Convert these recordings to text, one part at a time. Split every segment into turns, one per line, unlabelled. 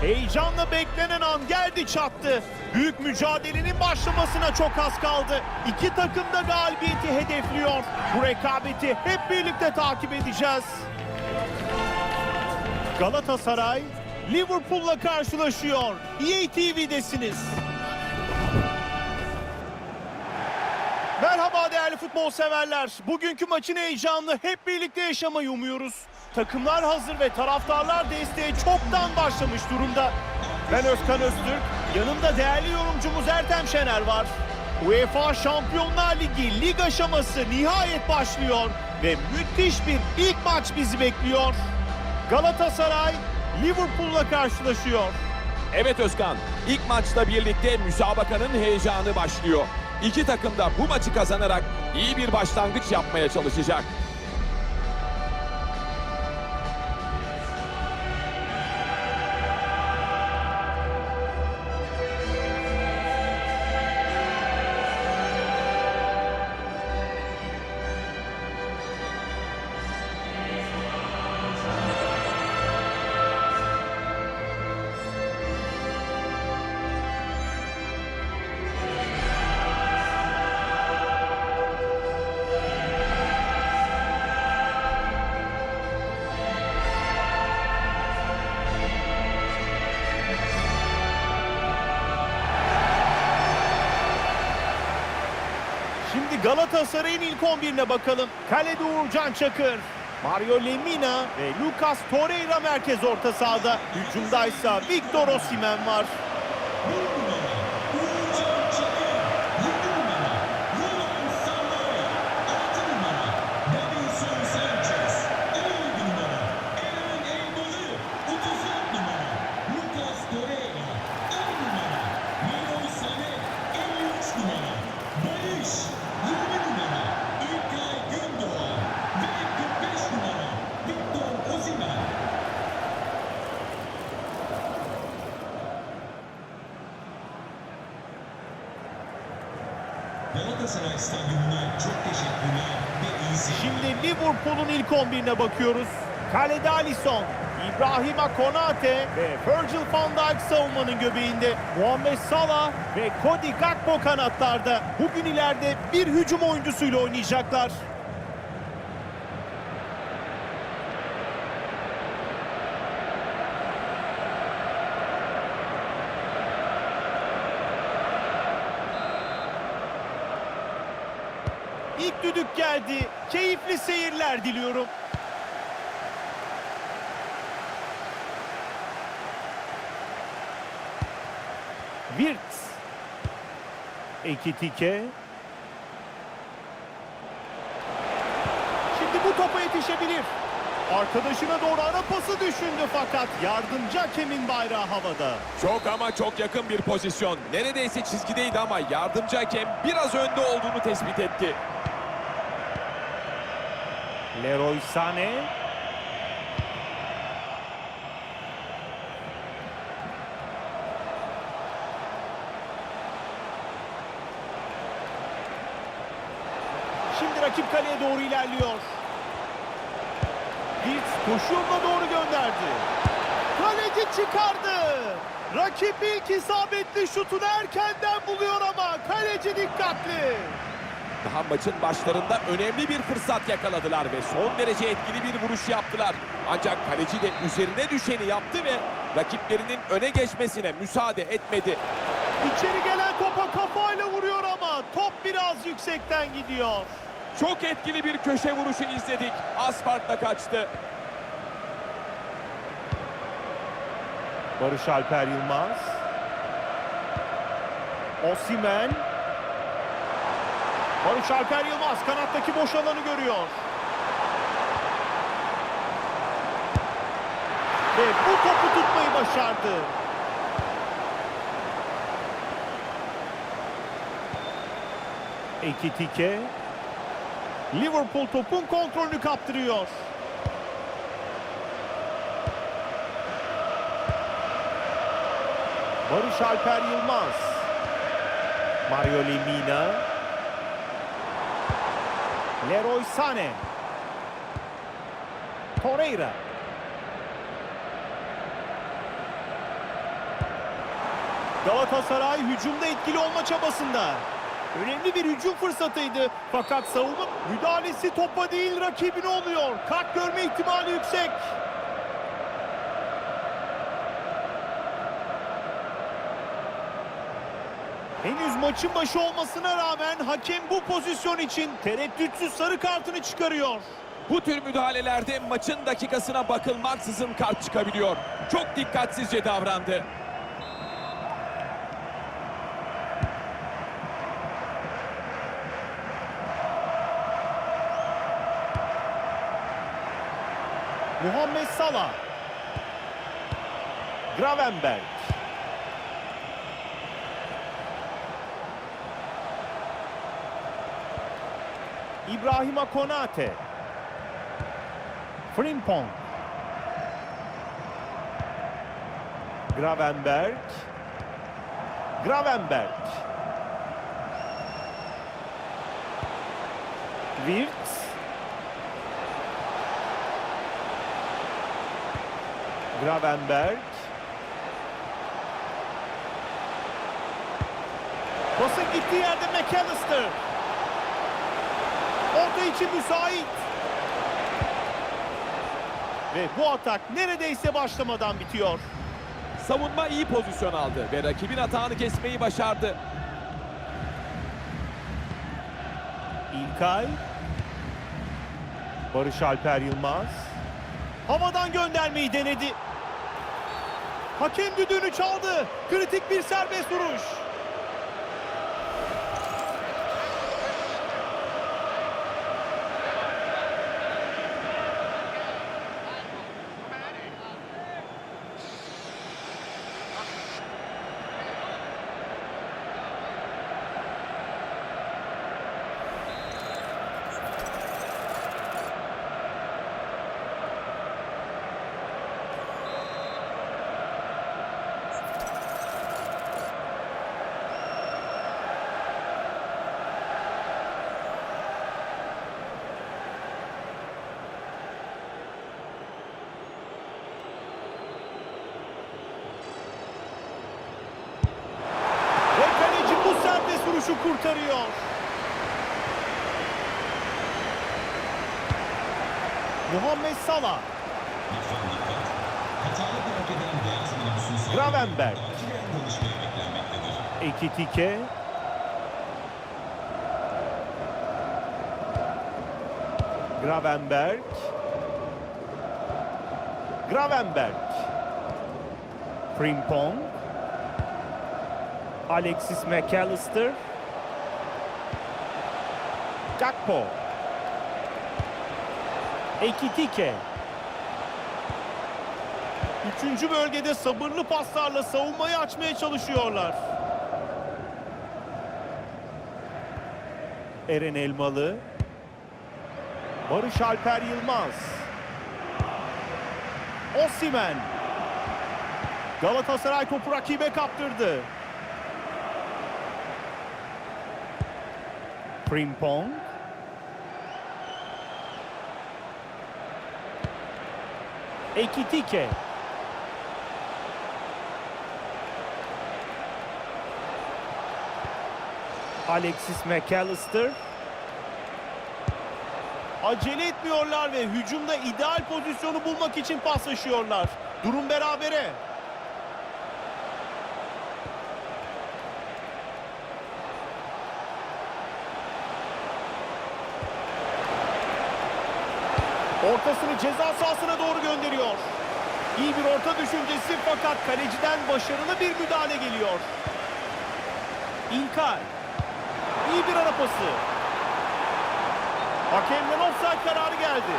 Heyecanla beklenen an geldi çattı. Büyük mücadelenin başlamasına çok az kaldı. İki takım da galibiyeti hedefliyor. Bu rekabeti hep birlikte takip edeceğiz. Galatasaray Liverpool'la karşılaşıyor. EA TV'desiniz. Merhaba değerli futbol severler. Bugünkü maçın heyecanını hep birlikte yaşamayı umuyoruz. Takımlar hazır ve taraftarlar desteğe çoktan başlamış durumda. Ben Özkan Öztürk, yanımda değerli yorumcumuz Ertem Şener var. UEFA Şampiyonlar Ligi lig aşaması nihayet başlıyor ve müthiş bir ilk maç bizi bekliyor. Galatasaray Liverpool'la karşılaşıyor.
Evet Özkan, ilk maçla birlikte müsabakanın heyecanı başlıyor. İki takım da bu maçı kazanarak iyi bir başlangıç yapmaya çalışacak.
Galatasaray'ın ilk 11'ine bakalım. Kalede Uğurcan Çakır, Mario Lemina ve Lucas Torreira merkez orta sahada. Hücumdaysa Victor Osimhen var.
Galatasaray Stadyumuna çok teşekkürler ve iyi seyirler.
Şimdi Liverpool'un ilk 11'ine bakıyoruz. Kalede Alisson, İbrahima Konate ve Virgil van Dijk savunmanın göbeğinde. Muhammed Salah ve Cody Gakpo kanatlarda. Bugün ileride bir hücum oyuncusuyla oynayacaklar. İlk düdük geldi. Keyifli seyirler diliyorum. Wirtz. Ekitike. Şimdi bu topa yetişebilir. Arkadaşına doğru ara pası düşündü fakat yardımcı hakemin bayrağı havada.
Çok ama çok yakın bir pozisyon. Neredeyse çizgideydi ama yardımcı hakem biraz önde olduğunu tespit etti.
Leroy Sané. Şimdi rakip kaleye doğru ilerliyor. Wirtz koşu yoluna doğru gönderdi. Kaleci çıkardı. Rakip ilk isabetli şutunu erkenden buluyor ama kaleci dikkatli.
Daha maçın başlarında önemli bir fırsat yakaladılar ve son derece etkili bir vuruş yaptılar. Ancak kaleci de üzerine düşeni yaptı ve rakiplerinin öne geçmesine müsaade etmedi.
İçeri gelen topa kafayla vuruyor ama top biraz yüksekten gidiyor.
Çok etkili bir köşe vuruşu izledik. Az farkla kaçtı.
Barış Alper Yılmaz. Osimen. Barış Alper Yılmaz kanattaki boş alanı görüyor. Ve bu topu tutmayı başardı. Ekitike. Liverpool topun kontrolünü kaptırıyor. Barış Alper Yılmaz. Mario Lemina. Leroy Sané. Torreira. Galatasaray hücumda etkili olma çabasında. Önemli bir hücum fırsatıydı. Fakat savunma müdahalesi topa değil rakibine oluyor. Kart görme ihtimali yüksek. Henüz maçın başı olmasına rağmen hakem bu pozisyon için tereddütsüz sarı kartını çıkarıyor.
Bu tür müdahalelerde maçın dakikasına bakılmaksızın kart çıkabiliyor. Çok dikkatsizce davrandı.
Muhammed Salah. Gravenberg. İbrahima Konate. Frimpong. Gravenberg. Gravenberg. Wirtz. Gravenberg. Pasın gittiği yerde McAllister. Orta için müsait. Ve bu atak neredeyse başlamadan bitiyor.
Savunma iyi pozisyon aldı ve rakibin atağını kesmeyi başardı.
İlkay. Barış Alper Yılmaz. Havadan göndermeyi denedi. Hakem düdüğünü çaldı. Kritik bir serbest vuruş. Ve kaleci bu vuruşu kurtarıyor. Muhammed Salah. Gravenberg. Ekitike. Gravenberg. Gravenberg. Frimpong. Alexis McAllister. Gakpo. Ekitike. Üçüncü bölgede sabırlı paslarla savunmayı açmaya çalışıyorlar. Eren Elmalı. Barış Alper Yılmaz. Osimen. Galatasaray topu rakibe kaptırdı. Frimpong. Ekitike. Alexis McAllister. Acele etmiyorlar ve hücumda ideal pozisyonu bulmak için paslaşıyorlar. Durum berabere. Ortasını ceza sahasına doğru gönderiyor. İyi bir orta düşüncesi fakat kaleciden başarılı bir müdahale geliyor. İlkay. İyi bir ara pası. Hakemden offside kararı geldi.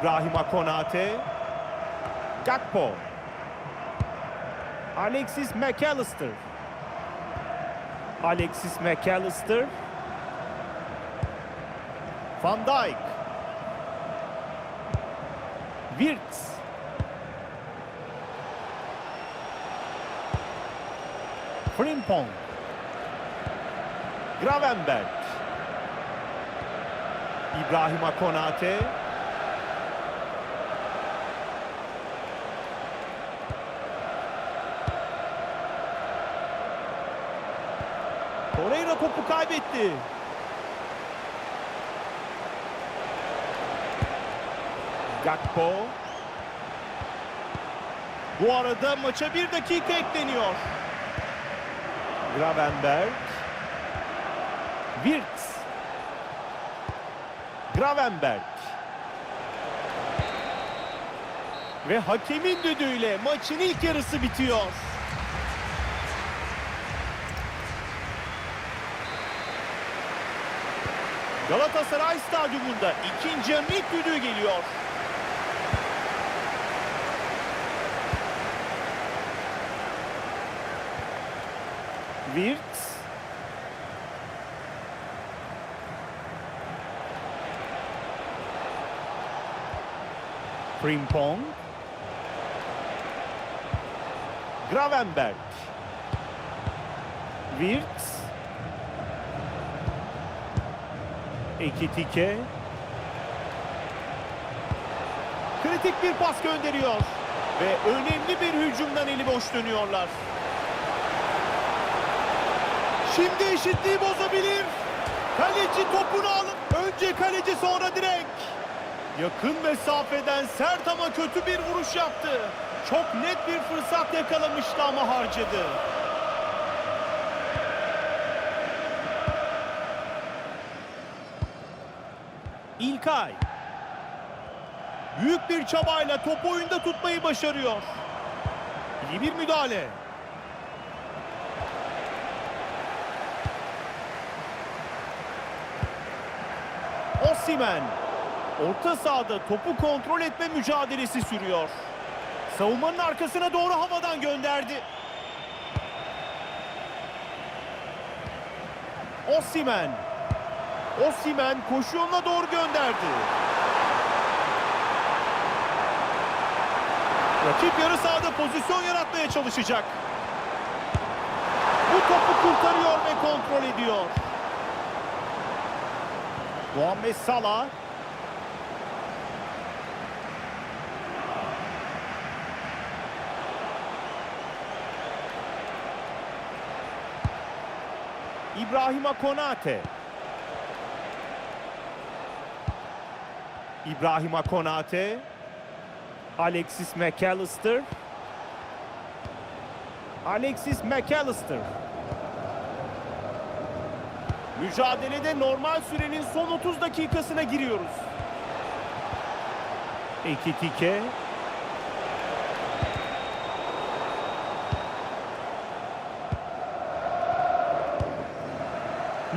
İbrahim Konate. Gakpo. Alexis McAllister. Alexis McAllister. Van Dijk. Wirtz. Frimpong. Gravenberg. İbrahim Konate. Torreira topu kaybetti. Gakpo. Bu arada maça bir dakika ekleniyor. Gravenberg. Wirtz. Gravenberg. Ve hakemin düdüğüyle maçın ilk yarısı bitiyor. Galatasaray Stadyumunda ikinci yarının düdüğü geliyor. Wirtz. Frimpong. Gravenberg. Wirtz. Ekitike. Kritik bir pas gönderiyor. Ve önemli bir hücumdan eli boş dönüyorlar. Şimdi eşitliği bozabilir. Kaleci topunu alıp önce kaleci sonra direk. Yakın mesafeden sert ama kötü bir vuruş yaptı. Çok net bir fırsat yakalamıştı ama harcadı. İlkay. Büyük bir çabayla topu oyunda tutmayı başarıyor. İyi bir müdahale. Osimhen. Orta sahada topu kontrol etme mücadelesi sürüyor. Savunmanın arkasına doğru havadan gönderdi. Osimhen. Osimhen koşu yoluna doğru gönderdi. Rakip yarı sahada pozisyon yaratmaya çalışacak. Bu topu kurtarıyor ve kontrol ediyor. Muhammed Salah. İbrahim Konate. İbrahim Konate. Alexis McAllister. Alexis McAllister. Mücadelede normal sürenin son 30 dakikasına giriyoruz. Ekitike.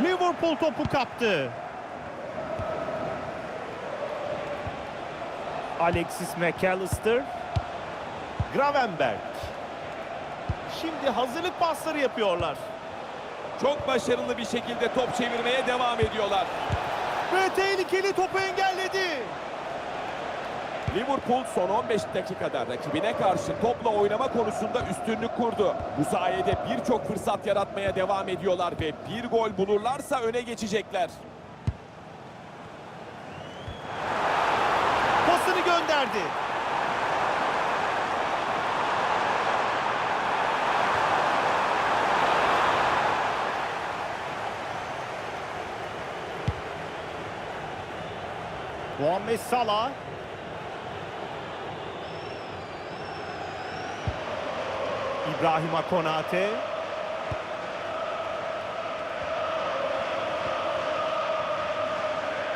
Liverpool topu kaptı. Alexis McAllister. Gravenberg. Şimdi hazırlık pasları yapıyorlar.
Çok başarılı bir şekilde top çevirmeye devam ediyorlar.
Ve tehlikeli topu engelledi.
Liverpool son 15 dakikada rakibine karşı topla oynama konusunda üstünlük kurdu. Bu sayede birçok fırsat yaratmaya devam ediyorlar ve bir gol bulurlarsa öne geçecekler.
Gönderdi. Muhammed Salah. İbrahim Konate.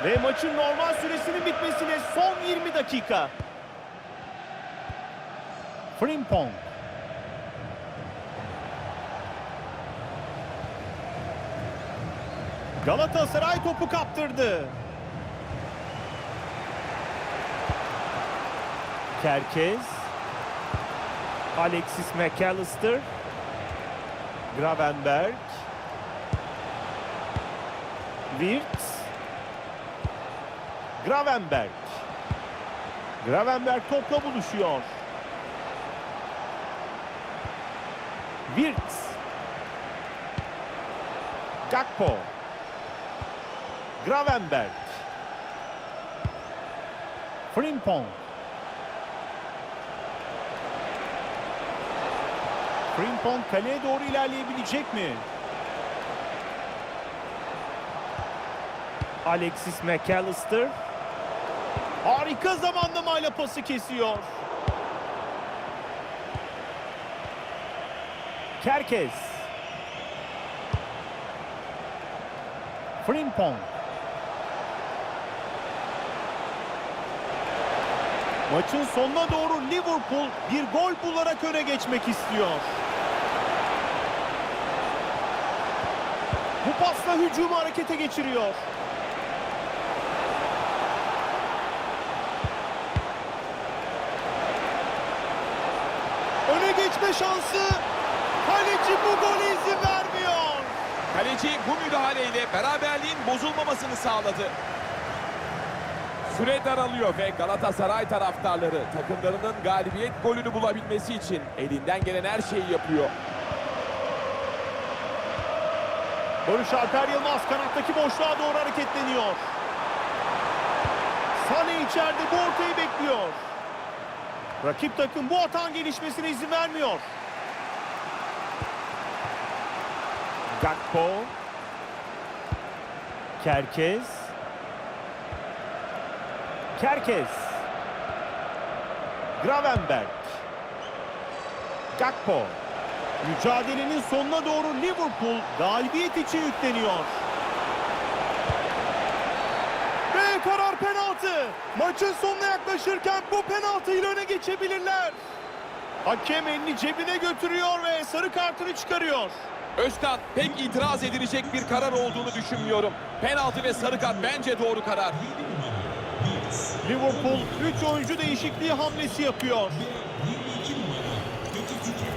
Ve maçın normal süresinin bitmesine son 20 dakika. Frimpong. Galatasaray topu kaptırdı. Kerkez. Alexis McAllister. Gravenberg. Wirtz. Gravenberg. Gravenberg topla buluşuyor. Wirtz. Gakpo. Gravenberg. Frimpong. Frimpong kaleye doğru ilerleyebilecek mi? Alexis McAllister. Harika zamanlamayla pası kesiyor. Kerkez. Frimpong. Maçın sonuna doğru Liverpool bir gol bularak öne geçmek istiyor. Bu pasla hücumu harekete geçiriyor. Öne geçme şansı. Kaleci bu gole izin vermiyor.
Kaleci bu müdahaleyle beraberliğin bozulmamasını sağladı. Süre daralıyor ve Galatasaray taraftarları takımlarının galibiyet golünü bulabilmesi için elinden gelen her şeyi yapıyor.
Barış Alper Yılmaz kanattaki boşluğa doğru hareketleniyor. Sane içeride bu. Rakip takım bu atan gelişmesine izin vermiyor. Gakpo. Kerkez. Kerkez. Gravenberg. Gakpo. Mücadelenin sonuna doğru Liverpool galibiyet için yükleniyor. Ve karar penaltı. Maçın sonuna yaklaşırken bu penaltıyla öne geçebilirler. Hakem elini cebine götürüyor ve sarı kartını çıkarıyor.
Özkan pek itiraz edilecek bir karar olduğunu düşünmüyorum. Penaltı ve sarı kart bence doğru karar.
Liverpool 3 oyuncu değişikliği hamlesi yapıyor.
22 numara Ekitike.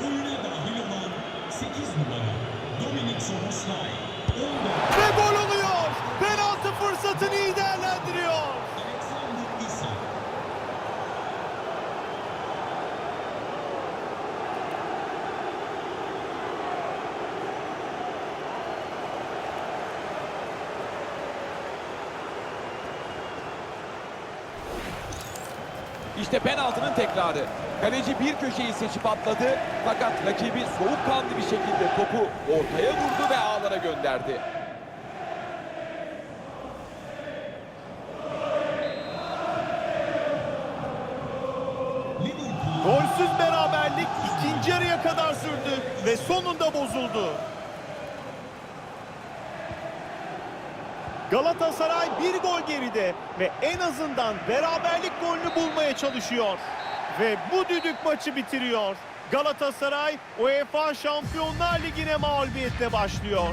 Oyuna dahil olan 8 numara Dominik Soboslay. 14
Ve gol oluyor. Penaltı fırsatını
İşte penaltının tekrarı. Kaleci bir köşeyi seçip atladı fakat rakibi soğukkanlı bir şekilde topu ortaya vurdu ve ağlara gönderdi.
Golsüz beraberlik ikinci yarıya kadar sürdü ve sonunda bozuldu. Galatasaray bir gol geride ve en azından beraberlik golünü bulmaya çalışıyor. Ve bu düdük maçı bitiriyor. Galatasaray UEFA Şampiyonlar Ligi'ne mağlubiyetle başlıyor.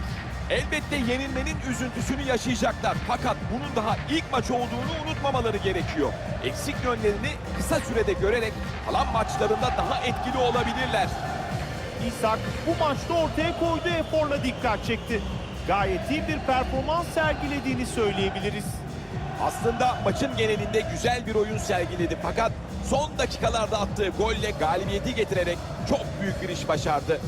Elbette yenilmenin üzüntüsünü yaşayacaklar fakat bunun daha ilk maç olduğunu unutmamaları gerekiyor. Eksik yönlerini kısa sürede görerek kalan maçlarında daha etkili olabilirler.
İshak bu maçta ortaya koyduğu eforla dikkat çekti. Gayet iyi bir performans sergilediğini söyleyebiliriz.
Aslında maçın genelinde güzel bir oyun sergiledi fakat son dakikalarda attığı golle galibiyeti getirerek çok büyük bir iş başardı.